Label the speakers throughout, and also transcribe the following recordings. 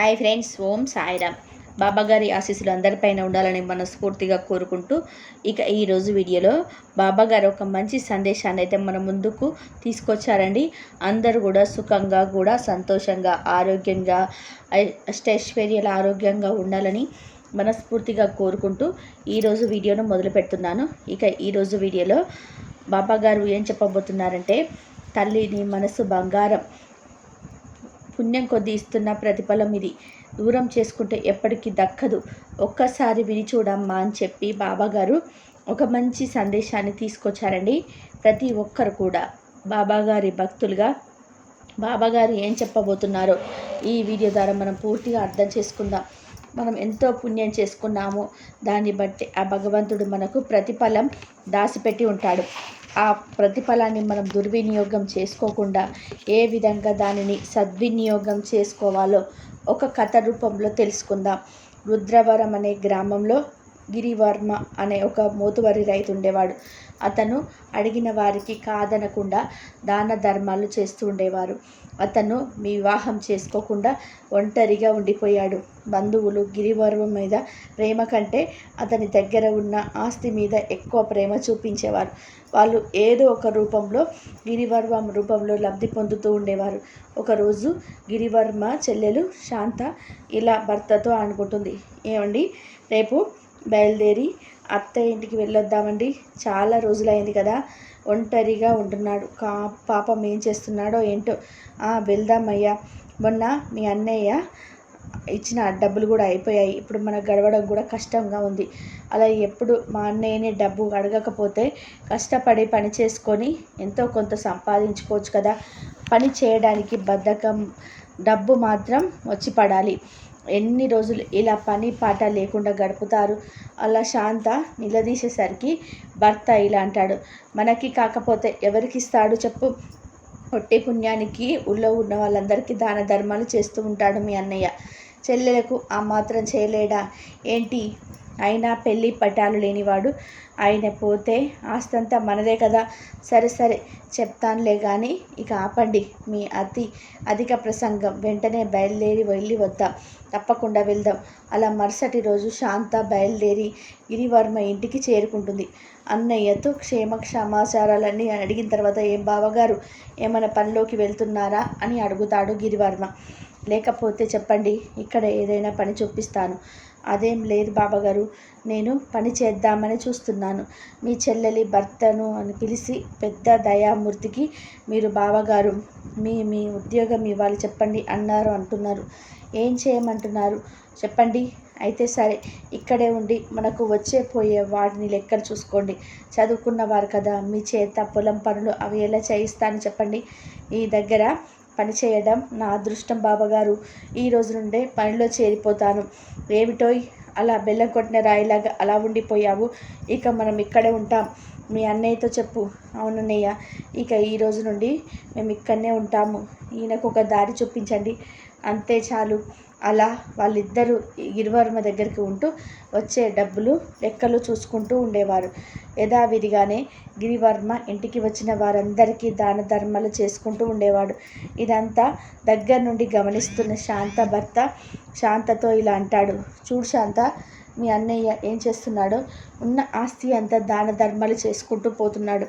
Speaker 1: Hi friends ఓం సాయిరామ్. బాబాగారి ఆశీస్సులు అందరిపైన ఉండాలని మనస్ఫూర్తిగా కోరుకుంటూ ఇక ఈరోజు వీడియోలో బాబాగారు ఒక మంచి సందేశాన్ని అయితే మన ముందుకు తీసుకొచ్చారండి. అందరూ కూడా సుఖంగా కూడా సంతోషంగా ఆరోగ్యంగా అష్టైశ్వర్యాల ఆరోగ్యంగా ఉండాలని మనస్ఫూర్తిగా కోరుకుంటూ ఈరోజు వీడియోను మొదలు పెడుతున్నాను. ఇక ఈరోజు వీడియోలో బాబాగారు ఏం చెప్పబోతున్నారంటే తల్లిని మనసు బంగారం పుణ్యం కొద్ది ఇస్తున్న ప్రతిఫలం ఇది. దూరం చేసుకుంటే ఎప్పటికీ దక్కదు. ఒక్కసారి విని చూడమ్మా అని చెప్పి బాబాగారు ఒక మంచి సందేశాన్ని తీసుకొచ్చారండి. ప్రతి ఒక్కరు కూడా. బాబాగారి భక్తులుగా. బాబాగారు ఏం చెప్పబోతున్నారో ఈ వీడియో ద్వారా మనం పూర్తిగా అర్థం చేసుకుందాం. మనం ఎంతో పుణ్యం చేసుకున్నాము. దాన్ని బట్టి ఆ భగవంతుడు మనకు ప్రతిఫలం దాసిపెట్టి ఉంటాడు. ఆ ప్రతిఫలాన్ని మనం దుర్వినియోగం చేసుకోకుండా ఏ విధంగా దానిని సద్వినియోగం చేసుకోవాలో ఒక కథ రూపంలో తెలుసుకుందాం. రుద్రవరం అనే గ్రామంలో గిరివర్మ అనే ఒక మోతువరి రైతు ఉండేవాడు. అతను అడిగిన వారికి కాదనకుండా దాన ధర్మాలు చేస్తూ ఉండేవారు. అతను మీ వివాహం చేసుకోకుండా ఒంటరిగా ఉండిపోయాడు. బంధువులు గిరివర్వం మీద ప్రేమ కంటే అతని దగ్గర ఉన్న ఆస్తి మీద ఎక్కువ ప్రేమ చూపించేవారు. వాళ్ళు ఏదో ఒక రూపంలో గిరివర్వం రూపంలో లబ్ధి పొందుతూ ఉండేవారు. ఒకరోజు గిరివర్మ చెల్లెలు శాంత ఇలా భర్తతో అనుకుంటుంది. ఏమండి రేపు బయలుదేరి అత్త ఇంటికి వెళ్ళొద్దామండి. చాలా రోజులైంది కదా. ఒంటరిగా ఉంటున్నాడు. కా పాపం ఏం చేస్తున్నాడో ఏంటో. వెళ్దామయ్యా మొన్న మీ అన్నయ్య ఇచ్చిన డబ్బులు కూడా అయిపోయాయి. ఇప్పుడు మనకు గడవడం కూడా కష్టంగా ఉంది. అలా ఎప్పుడు మా అన్నయ్యని డబ్బు అడగకపోతే కష్టపడి పని చేసుకొని ఎంతో కొంత సంపాదించుకోవచ్చు కదా. పని చేయడానికి బద్ధకం డబ్బు మాత్రం వచ్చి పడాలి. ఎన్ని రోజులు ఇలా పని పాట లేకుండా గడుపుతారు? అలా శాంత నిలదీసేసరికి భర్త ఇలా అంటాడు. మనకి కాకపోతే ఎవరికి ఇస్తాడు చెప్పు? ఒట్టి పుణ్యానికి ఊళ్ళో ఉన్న వాళ్ళందరికీ దాన ధర్మాలు చేస్తూ ఉంటాడు మీ అన్నయ్య. చెల్లెలకు ఆ మాత్రం చేయలేడా? ఏంటి? అయినా పెళ్ళి పటాలు లేనివాడు ఆయన పోతే ఆస్తంతా మనదే కదా. సరే సరే చెప్తానులే కానీ ఇక ఆపండి. మీ అతి అధిక ప్రసంగం. వెంటనే బయలుదేరి వెళ్ళి వద్దాం. తప్పకుండా వెళ్దాం. అలా మరుసటి రోజు శాంత బయలుదేరి గిరివర్మ ఇంటికి చేరుకుంటుంది. అన్నయ్యతో క్షేమ సమాచారాలన్నీ అడిగిన తర్వాత ఏం బావగారు? ఏమైనా పనిలోకి వెళ్తున్నారా? అని అడుగుతాడు గిరివర్మ. లేకపోతే చెప్పండి ఇక్కడ ఏదైనా పని చూపిస్తాను. అదేం లేదు బాబాగారు నేను పని చేద్దామని చూస్తున్నాను. మీ చెల్లెలి భర్తను అని పిలిచి పెద్ద దయామూర్తికి మీరు బావగారు మీ మీ ఉద్యోగం ఇవ్వాలి చెప్పండి అన్నారు అంటున్నారు. ఏం చేయమంటున్నారు? చెప్పండి. అయితే సరే ఇక్కడే ఉండి మనకు వచ్చే పోయే వాటిని లెక్కలు చూసుకోండి. చదువుకున్నవారు కదా మీ చేత పొలం పనులు అవి ఎలా చేయిస్తాను చెప్పండి. ఈ దగ్గర పనిచేయడం నా అదృష్టం బాబాగారు. ఈ రోజు నుండే పనిలో చేరిపోతాను. ఏమిటోయ్? అలా బెల్లం కొట్టిన రాయిలాగా అలా ఉండిపోయావు. ఇక మనం ఇక్కడే ఉంటాం. మీ అన్నయ్యతో చెప్పు. అవునన్నయ్య ఇక ఈ రోజు నుండి మేము ఇక్కడనే ఉంటాము. ఈయనకు ఒక దారి చూపించండి. అంతే చాలు. అలా వాళ్ళిద్దరూ గిరివర్మ దగ్గరికి ఉంటూ వచ్చే డబ్బులు లెక్కలు చూసుకుంటూ ఉండేవారు. యథావిధిగానే గిరివర్మ ఇంటికి వచ్చిన వారందరికీ దాన ధర్మాలు చేసుకుంటూ ఉండేవాడు. ఇదంతా దగ్గర నుండి గమనిస్తున్న శాంత భర్త శాంతతో ఇలా అంటాడు చూడు శాంత మీ అన్నయ్య ఏం చేస్తున్నాడో ఉన్న ఆస్తి అంతా దాన ధర్మాలు చేసుకుంటూ పోతున్నాడు.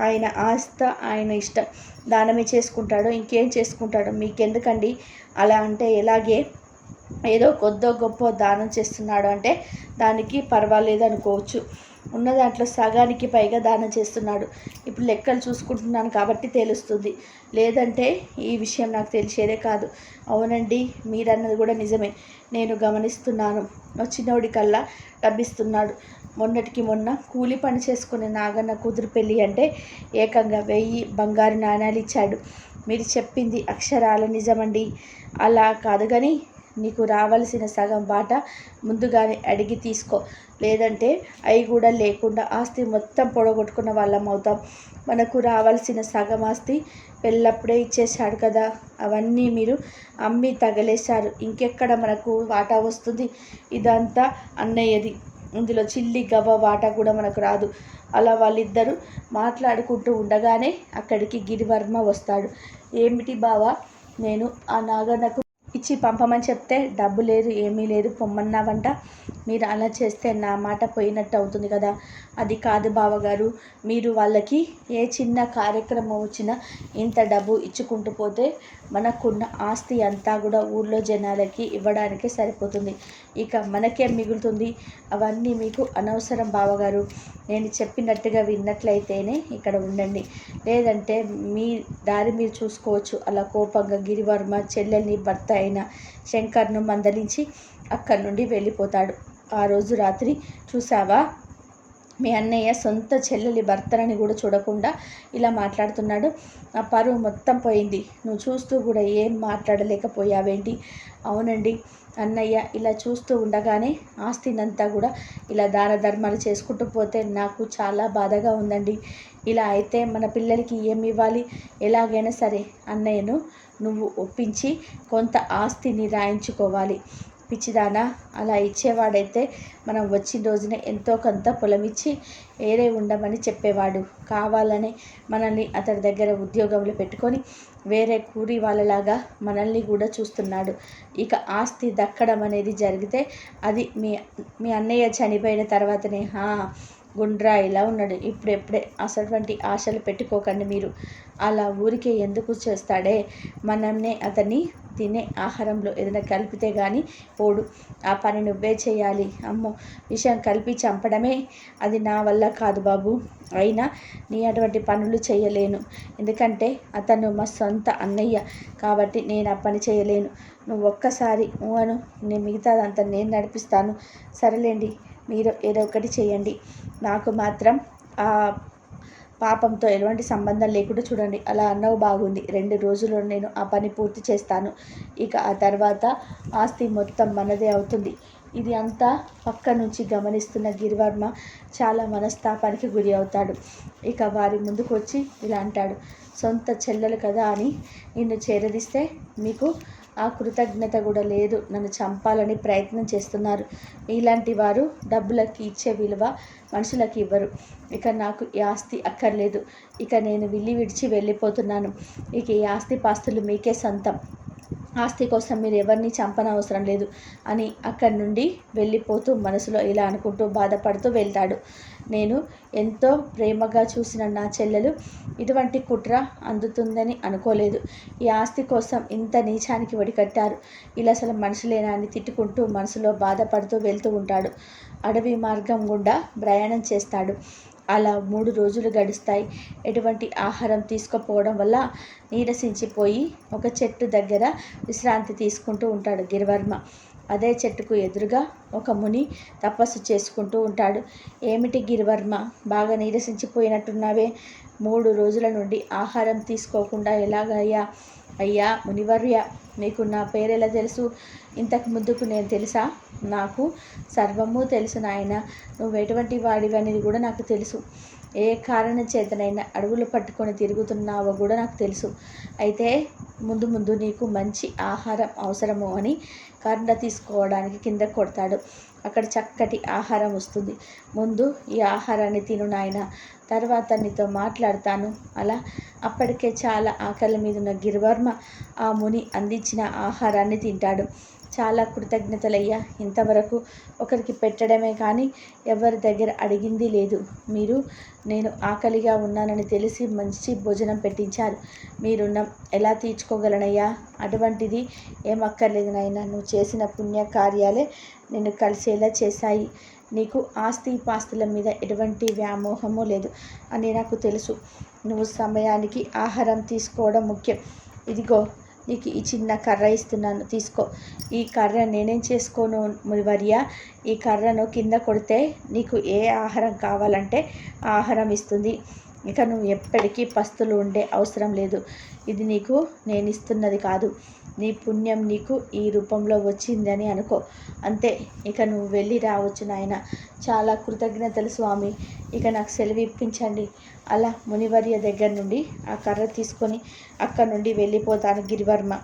Speaker 1: ఆయన ఆస్త ఆయన ఇష్టం. దానమే చేసుకుంటాడు ఇంకేం చేసుకుంటాడో? మీకెందుకండి? అలా అంటే ఎలాగే ఏదో కొద్దో గొప్ప దానం చేస్తున్నాడు అంటే దానికి పర్వాలేదు అనుకోవచ్చు. ఉన్న దాంట్లో సగానికి పైగా దానం చేస్తున్నాడు. ఇప్పుడు లెక్కలు చూసుకుంటున్నాను కాబట్టి తెలుస్తుంది. లేదంటే ఈ విషయం నాకు తెలిసేదే కాదు. అవునండి మీరన్నది కూడా నిజమే. నేను గమనిస్తున్నాను. వచ్చినోడి కల్లా లభిస్తున్నాడు. మొన్నటికి మొన్న కూలి పని చేసుకునే నాగన్న కూతురు పెళ్ళి అంటే ఏకంగా వెయ్యి బంగారు నాణ్యాలు ఇచ్చాడు. మీరు చెప్పింది అక్షరాల నిజమండి. అలా కాదు కానీ నీకు రావలసిన సగం బాట ముందుగానే అడిగి తీసుకో. లేదంటే అవి కూడా లేకుండా ఆస్తి మొత్తం పొడగొట్టుకున్న వాళ్ళం అవుతాం. మనకు రావాల్సిన సగం ఆస్తి పెళ్ళప్పుడే ఇచ్చేశాడు కదా. అవన్నీ మీరు అమ్మి తగలేశారు. ఇంకెక్కడ మనకు వాటా వస్తుంది? ఇదంతా అన్నయ్యది. ఇందులో చిల్లి గవ్వ వాటా కూడా మనకు రాదు. అలా వాళ్ళిద్దరూ మాట్లాడుకుంటూ ఉండగానే అక్కడికి గిరివర్మ వస్తాడు. ఏమిటి బావా? నేను ఆ నాగన్నకు ఇచ్చి పంపమని చెప్తే డబ్బు లేదు ఏమీ లేదు పొమ్మన్నావంట. మీరు అలా చేస్తే నా మాట పోయినట్టు అవుతుంది కదా. అది కాదు బావగారు మీరు వాళ్ళకి ఏ చిన్న కార్యక్రమం వచ్చినా ఇంత డబ్బు ఇచ్చుకుంటూ పోతే మనకున్న ఆస్తి అంతా కూడా ఊర్లో జనాలకి ఇవ్వడానికే సరిపోతుంది. ఇక మనకేం మిగులుతుంది. అవన్నీ మీకు అనవసరం బావగారు. నేను చెప్పినట్టుగా విన్నట్లయితేనే ఇక్కడ ఉండండి. లేదంటే మీ దారి మీరు చూసుకోవచ్చు. అలా కోపంగా గిరివర్మ చెల్లెల్ని భర్త అయిన శంకర్ను మందలించి అక్కడి నుండి వెళ్ళిపోతాడు. ఆ రోజు రాత్రి చూసావా మీ అన్నయ్య సొంత చెల్లెలి భర్తలని కూడా చూడకుండా ఇలా మాట్లాడుతున్నాడు. ఆ పరువు మొత్తం పోయింది. నువ్వు చూస్తూ కూడా ఏం మాట్లాడలేకపోయావేంటి? అవునండి. అన్నయ్య ఇలా చూస్తూ ఉండగానే ఆస్తినంతా కూడా ఇలా దాన ధర్మాలు చేసుకుంటూ పోతే నాకు చాలా బాధగా ఉందండి. ఇలా అయితే మన పిల్లలకి ఏమి ఇవ్వాలి ఎలాగైనా సరే అన్నయ్యను నువ్వు ఒప్పించి కొంత ఆస్తిని రాయించుకోవాలి. పిచ్చిదానా? అలా ఇచ్చేవాడైతే మనం వచ్చిన రోజునే ఎంతో కొంత పొలం ఇచ్చి ఏరే ఉండమని చెప్పేవాడు. కావాలని మనల్ని అతడి దగ్గర ఉద్యోగంలో పెట్టుకొని వేరే కూరి వాళ్ళలాగా మనల్ని కూడా చూస్తున్నాడు. ఇక ఆస్తి దక్కడం అనేది జరిగితే అది మీ మీ అన్నయ్య చనిపోయిన తర్వాతనే. గుండ్రా ఇలా ఉన్నాడు. ఇప్పుడెప్పుడే అసటువంటి ఆశలు పెట్టుకోకండి మీరు. అలా ఊరికే ఎందుకు చేస్తాడే? మనల్నే అతన్ని తినే ఆహారంలో ఏదైనా కలిపితే కానీ పోడు. ఆ పని నువ్వే చేయాలి. అమ్మో విషయం కలిపి చంపడమే అది నా వల్ల కాదు బాబు. అయినా నీ అటువంటి పనులు చేయలేను. ఎందుకంటే అతను మా సొంత అన్నయ్య కాబట్టి నేను ఆ పని చేయలేను. నువ్వు ఒక్కసారి అను నేను మిగతాదంతా నేను నడిపిస్తాను. సరేలేండి మీరు ఏదో ఒకటి చేయండి. నాకు మాత్రం ఆ పాపంతో ఎటువంటి సంబంధం లేకుండా చూడండి అలా అన్నవు బాగుంది. రెండు రోజుల్లో నేను ఆ పని పూర్తి చేస్తాను. ఇక ఆ తర్వాత ఆస్తి మొత్తం మనదే అవుతుంది. ఇది అంతా పక్క నుంచి గమనిస్తున్న గిరివర్మ చాలా మనస్తాపానికి గురి అవుతాడు. ఇక వారి ముందుకు వచ్చి ఇలా అంటాడు సొంత చెల్లెలు కదా అని నిన్ను చేరదీస్తే మీకు ఆ కృతజ్ఞత కూడా లేదు. నన్ను చంపాలని ప్రయత్నం చేస్తున్నారు. ఇలాంటి వారు డబ్బులకి ఇచ్చే విలువ మనుషులకి ఇవ్వరు. ఇక నాకు ఈ ఆస్తి అక్కర్లేదు. ఇక నేను విల్లి విడిచి వెళ్ళిపోతున్నాను. ఇక ఈ ఆస్తి పాస్తులు మీకే సొంతం. ఆస్తి కోసం మీరు ఎవరిని చంపనవసరం లేదు అని అక్కడి నుండి వెళ్ళిపోతూ మనసులో ఇలా అనుకుంటూ బాధపడుతూ వెళ్తాడు. నేను ఎంతో ప్రేమగా చూసిన నా చెల్లెలు ఇటువంటి కుట్ర అందుతుందని అనుకోలేదు. ఈ ఆస్తి కోసం ఇంత నీచానికి వడికట్టారు ఇలా అసలు మనుషులేనా అని తిట్టుకుంటూ మనసులో బాధపడుతూ వెళ్తూ ఉంటాడు. అడవి మార్గం గుండా ప్రయాణం చేస్తాడు. అలా మూడు రోజులు గడుస్తాయి. ఎటువంటి ఆహారం తీసుకుపోవడం వల్ల నీరసించిపోయి ఒక చెట్టు దగ్గర విశ్రాంతి తీసుకుంటూ ఉంటాడు గిరివర్మ. అదే చెట్టుకు ఎదురుగా ఒక ముని తపస్సు చేసుకుంటూ ఉంటాడు. ఏమిటి గిరివర్మ? బాగా నీరసించిపోయినట్టున్నావే. మూడు రోజుల నుండి ఆహారం తీసుకోకుండా ఎలాగయ్యా? అయ్యా మునివర్య నీకు నా పేరు ఎలా తెలుసు? ఇంతకు ముందుకు నేను తెలుసా? నాకు సర్వము తెలుసు నాయన. నువ్వు ఎటువంటి వాడివి అనేది కూడా నాకు తెలుసు. ఏ కారణం చేతనైనా అడవులు పట్టుకొని తిరుగుతున్నావో కూడా నాకు తెలుసు. అయితే ముందు ముందు నీకు మంచి ఆహారం అవసరము అని కర్ర తీసుకోవడానికి కింద కొడతాడు. అక్కడ చక్కటి ఆహారం వస్తుంది. ముందు ఈ ఆహారాన్ని తిను నాయన. తర్వాత నీతో మాట్లాడతాను. అలా అప్పటికే చాలా ఆకలి మీద ఉన్న గిరివర్మ ఆ ముని అందించిన ఆహారాన్ని తింటాడు. చాలా కృతజ్ఞతలయ్యా. ఇంతవరకు ఒకరికి పెట్టడమే కానీ ఎవరి దగ్గర అడిగింది లేదు. మీరు నేను ఆకలిగా ఉన్నానని తెలిసి మంచి భోజనం పెట్టించారు. మీరున్న ఎలా తీర్చుకోగలనయ్యా? అటువంటిది ఏమక్కర్లేదు నాయన. నువ్వు చేసిన పుణ్య కార్యాలే నిన్ను కలిసేలా చేశాయి. నీకు ఆస్తి పాస్తుల మీద ఎటువంటి వ్యామోహము లేదు అని నాకు తెలుసు. నువ్వు సమయానికి ఆహారం తీసుకోవడం ముఖ్యం. ఇదిగో నీకు ఈ చిన్న కర్ర ఇస్తున్నాను. తీసుకో. ఈ కర్ర నేనేం చేసుకోను వర్య ఈ కర్రను కింద కొడితే నీకు ఏ ఆహారం కావాలంటే ఆహారం ఇస్తుంది. ఇక నువ్వు ఎప్పటికీ పస్తులు ఉండే అవసరం లేదు. ఇది నీకు నేను ఇస్తున్నది కాదు. నీ పుణ్యం నీకు ఈ రూపంలో వచ్చిందని అనుకో. అంతే ఇక నువ్వు వెళ్ళి రావచ్చు నాయన. చాలా కృతజ్ఞతలు స్వామి. ఇక నాకు సెలవు ఇప్పించండి అలా మునివర్య దగ్గర నుండి ఆ కర్ర తీసుకొని అక్కడ నుండి వెళ్ళిపోతాను గిరివర్మ.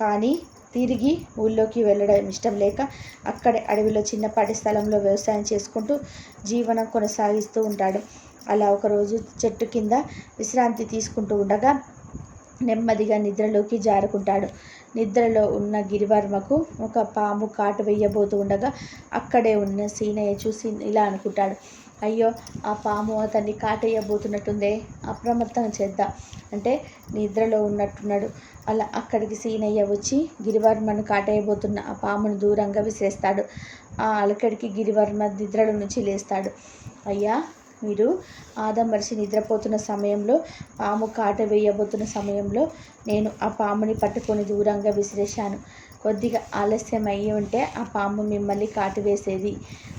Speaker 1: కానీ తిరిగి ఊళ్ళోకి వెళ్ళడం ఇష్టం లేక అక్కడే అడవిలో చిన్నపాటి స్థలంలో వ్యవసాయం చేసుకుంటూ జీవనం కొనసాగిస్తూ ఉంటాడు. అలా ఒకరోజు చెట్టు కింద విశ్రాంతి తీసుకుంటూ ఉండగా నెమ్మదిగా నిద్రలోకి జారుకుంటాడు. నిద్రలో ఉన్న గిరివర్మకు ఒక పాము కాటు వేయబోతూ ఉండగా అక్కడే ఉన్న సీనయ్య చూసి ఇలా అనుకుంటాడు. అయ్యో ఆ పాము అతన్ని కాటేయబోతున్నట్టుందే. అప్రమత్తం చేద్దాం. అంటే నిద్రలో ఉన్నట్టున్నాడు. అలా అక్కడికి సీనయ్య వచ్చి గిరివర్మను కాటేయబోతున్న ఆ పామును దూరంగా విసిరేస్తాడు. ఆ అలకడికి గిరివర్మ నిద్రలో నుంచి లేస్తాడు. అయ్యా మీరు ఆదమరిచి నిద్రపోతున్న సమయంలో పాము కాట వేయబోతున్న సమయంలో నేను ఆ పాముని పట్టుకొని దూరంగా విసిరేశాను. కొద్దిగా ఆలస్యం అయ్యి ఉంటే ఆ పాము మిమ్మల్ని కాటు వేసేది.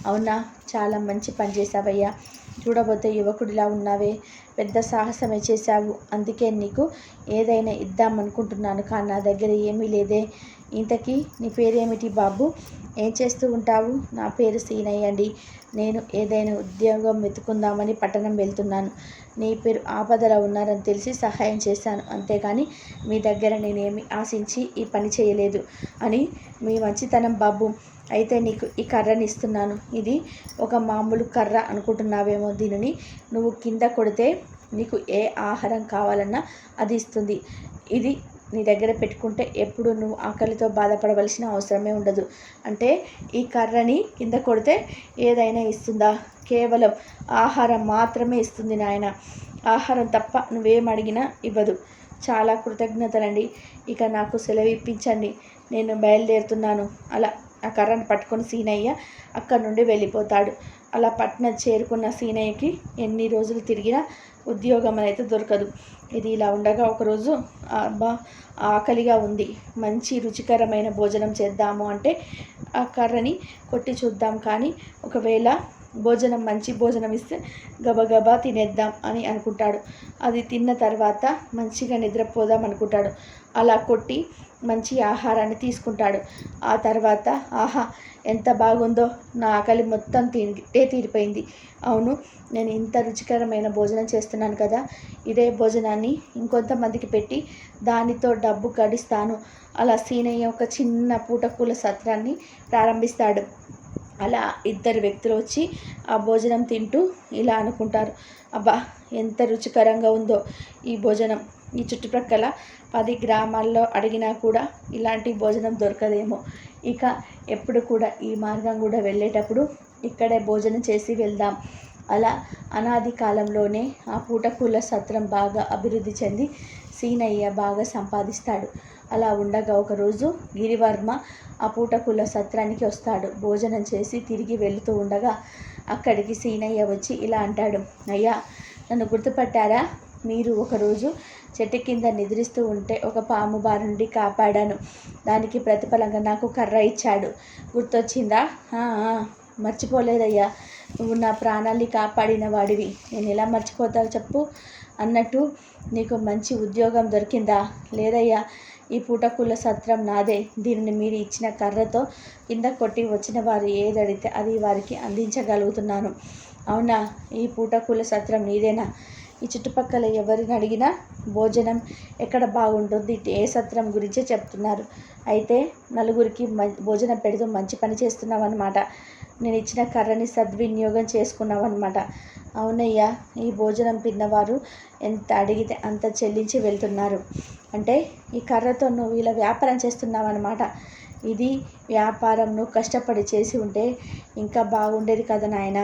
Speaker 1: అవునా? చాలా మంచి పని చేశావయ్యా. చూడబోతే యువకుడిలా ఉన్నావే. పెద్ద సాహసమే చేశావు. అందుకే నీకు ఏదైనా ఇద్దామనుకుంటున్నాను. కానీ నా దగ్గర ఏమీ లేదే. ఇంతకీ నీ పేరేమిటి బాబు? ఏం చేస్తూ ఉంటావు? నా పేరు సీనయ్య అండి. నేను ఏదైనా ఉద్యోగం వెతుకుందామని పట్టణం వెళ్తున్నాను. నీ పేరు ఆపదలో ఉన్నారని తెలిసి సహాయం చేశాను. అంతేగాని మీ దగ్గర నేనేమి ఆశించి ఈ పని చేయలేదు అని మీ మంచితనం బాబు. అయితే నీకు ఈ కర్రని ఇస్తున్నాను. ఇది ఒక మామూలు కర్ర అనుకుంటున్నావేమో దీనిని నువ్వు కింద కొడితే నీకు ఏ ఆహారం కావాలన్నా అది ఇస్తుంది. ఇది నీ దగ్గర పెట్టుకుంటే ఎప్పుడు నువ్వు ఆకలితో బాధపడవలసిన అవసరమే ఉండదు. అంటే ఈ కర్రని కింద కొడితే ఏదైనా ఇస్తుందా? కేవలం ఆహారం మాత్రమే ఇస్తుంది నాయన. ఆహారం తప్ప నువ్వేం అడిగినా ఇవ్వదు. చాలా కృతజ్ఞతలండి. ఇక నాకు సెలవు ఇప్పించండి. నేను బయలుదేరుతున్నాను. అలా ఆ కర్రను పట్టుకొని సీనయ్య అక్కడి నుండి వెళ్ళిపోతాడు. అలా పట్నం చేరుకున్న సీనయ్యకి ఎన్ని రోజులు తిరిగినా ఉద్యోగం అనేది దొరకదు. ఇది ఇలా ఉండగా ఒకరోజు అబ్బా ఆకలిగా ఉంది. మంచి రుచికరమైన భోజనం చేద్దాము అంటే ఆ కర్రని కొట్టి చూద్దాం కానీ ఒకవేళ భోజనం మంచి భోజనం ఇస్తే గబగబా తినేద్దాం అని అనుకుంటాడు. అది తిన్న తర్వాత మంచిగా నిద్రపోదాం అనుకుంటాడు. అలా కొట్టి మంచి ఆహారాన్ని తీసుకుంటాడు. ఆ తర్వాత ఆహా ఎంత బాగుందో నా ఆకలి మొత్తం తింటే తీరిపోయింది. అవును నేను ఇంత రుచికరమైన భోజనం చేస్తున్నాను కదా. ఇదే భోజనాన్ని ఇంకొంతమందికి పెట్టి దానితో డబ్బు గడిస్తాను. అలా సీనయ్య ఒక చిన్న పూటకూల సత్రాన్ని ప్రారంభిస్తాడు. అలా ఇద్దరు వ్యక్తులు వచ్చి ఆ భోజనం తింటూ ఇలా అనుకుంటారు. అబ్బా ఎంత రుచికరంగా ఉందో ఈ భోజనం. ఈ చుట్టుప్రక్కల పది గ్రామాల్లో అడిగినా కూడా ఇలాంటి భోజనం దొరకదేమో. ఇక ఎప్పుడు కూడా ఈ మార్గం కూడా వెళ్ళేటప్పుడు ఇక్కడే భోజనం చేసి వెళ్దాం. అలా అనాది కాలంలోనే ఆ పూటకూల సత్రం బాగా అభివృద్ధి చెంది సీనయ్య బాగా సంపాదిస్తాడు. అలా ఉండగా ఒకరోజు గిరివర్మ ఆ పూటకూల సత్రానికి వస్తాడు. భోజనం చేసి తిరిగి వెళుతూ ఉండగా అక్కడికి సీనయ్య వచ్చి ఇలా అంటాడు. అయ్యా నన్ను గుర్తుపట్టారా? మీరు ఒకరోజు చెట్టు కింద నిద్రిస్తూ ఉంటే ఒక పాము బారి నుండి కాపాడాను. దానికి ప్రతిఫలంగా నాకు కర్ర ఇచ్చాడు. గుర్తొచ్చిందా? మర్చిపోలేదయ్యా. నువ్వు నా ప్రాణాన్ని కాపాడిన వాడివి. నేను ఎలా మర్చిపోతావు చెప్పు అన్నట్టు నీకు మంచి ఉద్యోగం దొరికిందా? లేదయ్యా. ఈ పూటకుల సత్రం నాదే. దీనిని మీరు ఇచ్చిన కర్రతో కింద కొట్టి వచ్చిన వారు ఏదడితే అది వారికి అందించగలుగుతున్నాను. అవునా? ఈ పూటకుల సత్రం నీదేనా? ఈ చుట్టుపక్కల ఎవరిని అడిగినా భోజనం ఎక్కడ బాగుంటుంది ఏ సత్రం గురించే చెప్తున్నారు. అయితే నలుగురికి భోజనం పెడుతూ మంచి పని చేస్తున్నావు అనమాట నేను ఇచ్చిన కర్రని సద్వినియోగం చేసుకున్నావు అనమాట అవునయ్యా ఈ భోజనం తిన్నవారు ఎంత అడిగితే అంత చెల్లించి వెళ్తున్నారు. అంటే ఈ కర్రతో నువ్వు ఇలా వ్యాపారం చేస్తున్నావు అనమాట ఇది వ్యాపారం నువ్వు కష్టపడి చేసి ఉంటే ఇంకా బాగుండేది కదా నాయన.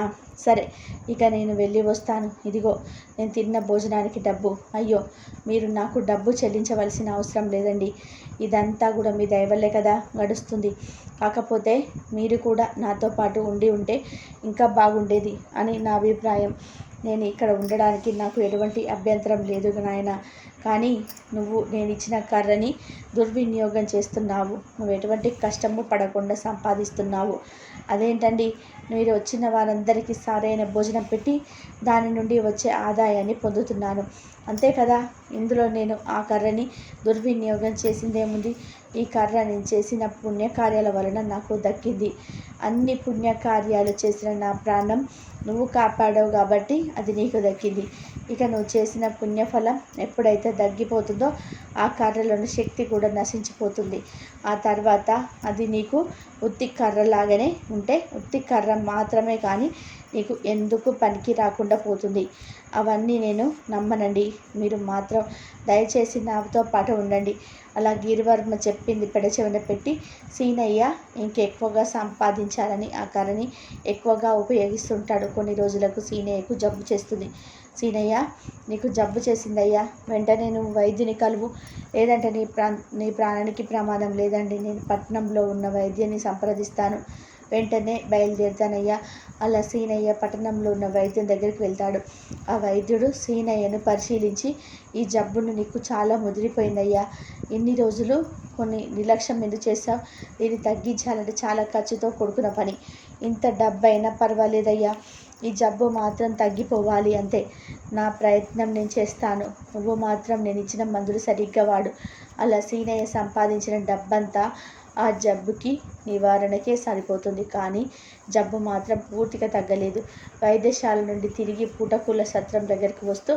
Speaker 1: సరే ఇక నేను వెళ్ళి వస్తాను. ఇదిగో నేను తిన్న భోజనానికి డబ్బు. అయ్యో మీరు నాకు డబ్బు చెల్లించవలసిన అవసరం లేదండి. ఇదంతా కూడా మీ దయవల్లే కదా గడుస్తుంది కాకపోతే మీరు కూడా నాతో పాటు ఉండి ఉంటే ఇంకా బాగుండేది అని నా అభిప్రాయం. నేను ఇక్కడ ఉండడానికి నాకు ఎటువంటి అభ్యంతరం లేదు నాయన. కానీ నువ్వు నేను ఇచ్చిన కర్రని దుర్వినియోగం చేస్తున్నావు. నువ్వు ఎటువంటి కష్టము పడకుండా సంపాదిస్తున్నావు. అదేంటండి? మీరు వచ్చిన వారందరికీ సరైన భోజనం పెట్టి దాని నుండి వచ్చే ఆదాయాన్ని పొందుతున్నాను. అంతే కదా? ఇందులో నేను ఆ కర్రని దుర్వినియోగం చేసిందేముంది? ఈ కర్ర నేను చేసిన పుణ్యకార్యాల వలన నాకు దక్కింది. అన్ని పుణ్యకార్యాలు చేసిన నా ప్రాణం నువ్వు కాపాడావు కాబట్టి అది నీకు దక్కింది. ఇక నువ్వు చేసిన పుణ్యఫలం ఎప్పుడైతే తగ్గిపోతుందో ఆ కర్రలోని శక్తి కూడా నశించిపోతుంది. ఆ తర్వాత అది నీకు ఉత్తి కర్రలాగానే ఉంటే ఉత్తి కర్ర మాత్రమే కానీ నీకు ఎందుకు పనికి రాకుండా పోతుంది? అవన్నీ నేను నమ్మనండి. మీరు మాత్రం దయచేసి నాతో పాటు ఉండండి. అలా గిరివర్మ చెప్పింది పెడచెవిన పెట్టి సీనయ్య ఇంకెక్కువగా సంపాదించాలని ఆ కర్రని ఎక్కువగా ఉపయోగిస్తుంటాడు. కొన్ని రోజులకు సీనయ్యకు జబ్బు చేస్తుంది. సీనయ్య నీకు జబ్బు చేసిందయ్యా. వెంటనే నువ్వు వైద్యుని కలువు. లేదంటే నీ ప్రా నీ ప్రాణానికి ప్రమాదం లేదండి. నేను పట్టణంలో ఉన్న వైద్యుని సంప్రదిస్తాను. వెంటనే బయలుదేరుతానయ్యా. అలా సీనయ్య పట్టణంలో ఉన్న వైద్యం దగ్గరికి వెళ్తాడు. ఆ వైద్యుడు సీనయ్యను పరిశీలించి ఈ జబ్బును నీకు చాలా ముదిరిపోయిందయ్యా. ఇన్ని రోజులు కొన్ని నిర్లక్ష్యం ఎందుకు చేస్తావు దీన్ని తగ్గించాలంటే చాలా ఖర్చుతో కూడుకున్న పని. ఇంత డబ్బైనా పర్వాలేదయ్యా. ఈ జబ్బు మాత్రం తగ్గిపోవాలి అంతే. నా ప్రయత్నం నేను చేస్తాను. నువ్వు మాత్రం నేను ఇచ్చిన మందులు సరిగ్గా వాడు. అలా సీనయ్య సంపాదించిన డబ్బంతా ఆ జబ్బుకి నివారణకే సరిపోతుంది. కానీ జబ్బు మాత్రం పూర్తిగా తగ్గలేదు. వైద్యశాల నుండి తిరిగి పూటకూల సత్రం దగ్గరికి వస్తూ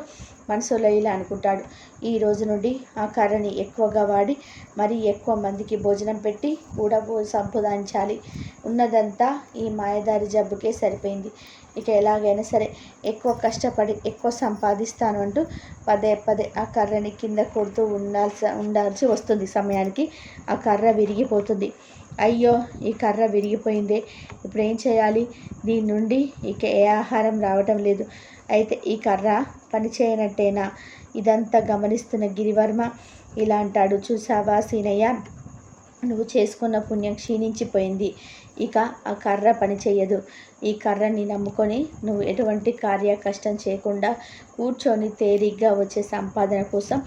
Speaker 1: మనసులో ఇలా అనుకుంటాడు. ఈ రోజు నుండి ఆ కర్రని ఎక్కువగా వాడి మరీ ఎక్కువ మందికి భోజనం పెట్టి కూడా సంపాదించాలి. ఉన్నదంతా ఈ మాయదారి జబ్బుకే సరిపోయింది. ఇక ఎలాగైనా సరే ఎక్కువ కష్టపడి ఎక్కువ సంపాదిస్తాను అంటూ పదే పదే ఆ కర్రని కింద కొడుతూ ఉండాల్సి ఉండాల్సి వస్తుంది సమయానికి. ఆ కర్ర విరిగిపోతుంది. అయ్యో ఈ కర్ర విరిగిపోయిందే. ఇప్పుడు ఏం చేయాలి? దీని నుండి ఇక ఏ ఆహారం రావటం లేదు. అయితే ఈ కర్ర పని చేయనట్టేనా? ఇదంతా గమనిస్తున్న గిరివర్మ ఇలా అంటాడు. చూసావా సీనయ్య? నువ్వు చేసుకున్న పుణ్యం క్షీణించిపోయింది. ఇక ఆ కర్ర పని చేయదు ఈ కర్రని నమ్ముకొని నువ్వు ఎటువంటి కార్య కష్టం చేయకుండా కూర్చొని తేలిగ్గా వచ్చే సంపాదన కోసం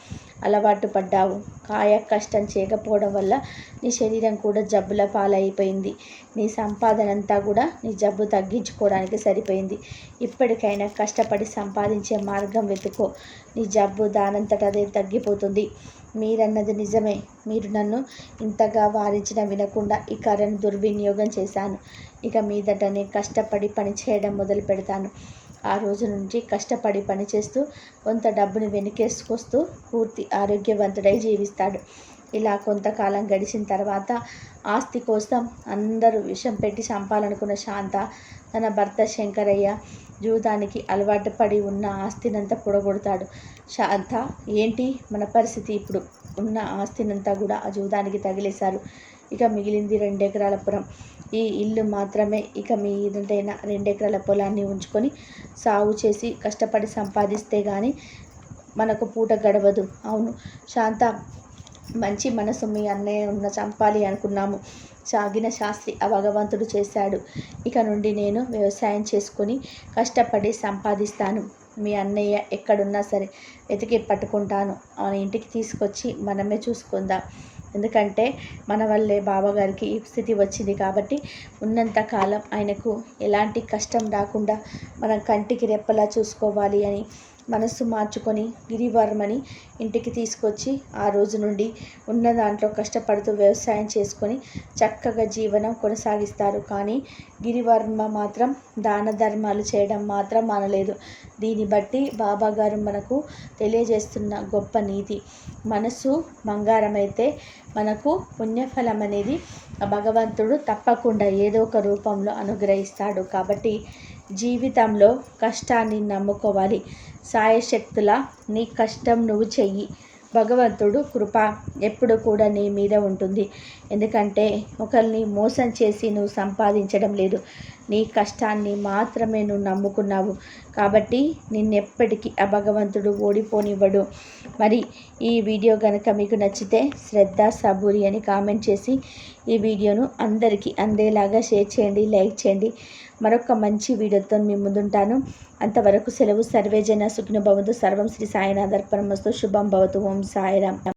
Speaker 1: అలవాటు పడ్డావు. కాయ కష్టం చేయకపోవడం వల్ల నీ శరీరం కూడా జబ్బుల పాలైపోయింది. నీ సంపాదన అంతా కూడా నీ జబ్బు తగ్గించుకోవడానికి సరిపోయింది. ఇప్పటికైనా కష్టపడి సంపాదించే మార్గం వెతుకో. నీ జబ్బు దానంతటదే తగ్గిపోతుంది. మీరన్నది నిజమే. మీరు నన్ను ఇంతగా వారించిన వినకుండా ఈ కర్రను దుర్వినియోగం చేశాను. ఇక మీదటనే కష్టపడి పని చేయడం మొదలు పెడతాను. ఆ రోజు నుంచి కష్టపడి పనిచేస్తూ కొంత డబ్బును వెనకేసుకొస్తూ పూర్తి ఆరోగ్యవంతుడై జీవిస్తాడు. ఇలా కొంతకాలం గడిచిన తర్వాత ఆస్తి కోసం అందరూ విషం పెట్టి చంపాలనుకున్న శాంత తన భర్త శంకరయ్య జూదానికి అలవాటు పడి ఉన్న ఆస్తినంతా పొడగొడతాడు. శాంత ఏంటి మన పరిస్థితి ఇప్పుడు? ఉన్న ఆస్తినంతా కూడా ఆ జూదానికి తగిలేశారు. ఇక మిగిలింది రెండెకరాల పొలం. ఈ ఇల్లు మాత్రమే ఇక మీ ఏదంటైనా రెండెకరాల పొలాన్ని ఉంచుకొని సాగు చేసి కష్టపడి సంపాదిస్తే కానీ మనకు పూట గడవదు. అవును శాంత. మంచి మనసు మీ అన్నయ్య ఉన్న చంపాలి అనుకున్నాము. సాగిన శాస్త్రి ఆ భగవంతుడు చేశాడు. ఇక నుండి నేను వ్యవసాయం చేసుకొని కష్టపడి సంపాదిస్తాను. మీ అన్నయ్య ఎక్కడున్నా సరే వెతికి పట్టుకుంటాను. ఆయన ఇంటికి తీసుకొచ్చి మనమే చూసుకుందాం. ఎందుకంటే మన వల్లే బాబాగారికి ఈ స్థితి వచ్చింది కాబట్టి ఉన్నంత కాలం ఆయనకు ఎలాంటి కష్టం రాకుండా మనం కంటికి రెప్పలా చూసుకోవాలి అని మనస్సు మార్చుకొని గిరివర్మని ఇంటికి తీసుకొచ్చి ఆ రోజు నుండి ఉన్న దాంట్లో కష్టపడుతూ వ్యవసాయం చేసుకొని చక్కగా జీవనం కొనసాగిస్తారు. కానీ గిరివర్మ మాత్రం దాన ధర్మాలు చేయడం మాత్రం మానలేదు. దీన్ని బట్టి బాబా గారు మనకు తెలియజేస్తున్న గొప్ప నీతి. మనసు బంగారమైతే మనకు పుణ్యఫలం అనేది భగవంతుడు తప్పకుండా ఏదో ఒక రూపంలో అనుగ్రహిస్తాడు. కాబట్టి జీవితంలో కష్టాన్ని నమ్ముకోవాలి. సాయశక్తుల నీ కష్టం నువ్వు చెయ్యి. భగవంతుడు కృప ఎప్పుడు కూడా నీ మీద ఉంటుంది. ఎందుకంటే ఒకరిని మోసం చేసి నువ్వు సంపాదించడం లేదు. నీ కష్టాన్ని మాత్రమే నువ్వు నమ్ముకున్నావు. కాబట్టి నిన్నెప్పటికీ ఆ భగవంతుడు ఓడిపోనివ్వడు. మరి ఈ వీడియో కనుక మీకు నచ్చితే శ్రద్ధ సబూరి అని కామెంట్ చేసి ఈ వీడియోను అందరికీ అందేలాగా షేర్ చేయండి లైక్ చేయండి. మరొక మంచి వీడియోతో మీ ముందుంటాను. అంతవరకు సెలవు సర్వేజన సుఖిన భవతు సర్వం శ్రీ సాయినాథర్పణమస్తు శుభం భవతు. ఓం సాయిరామ్.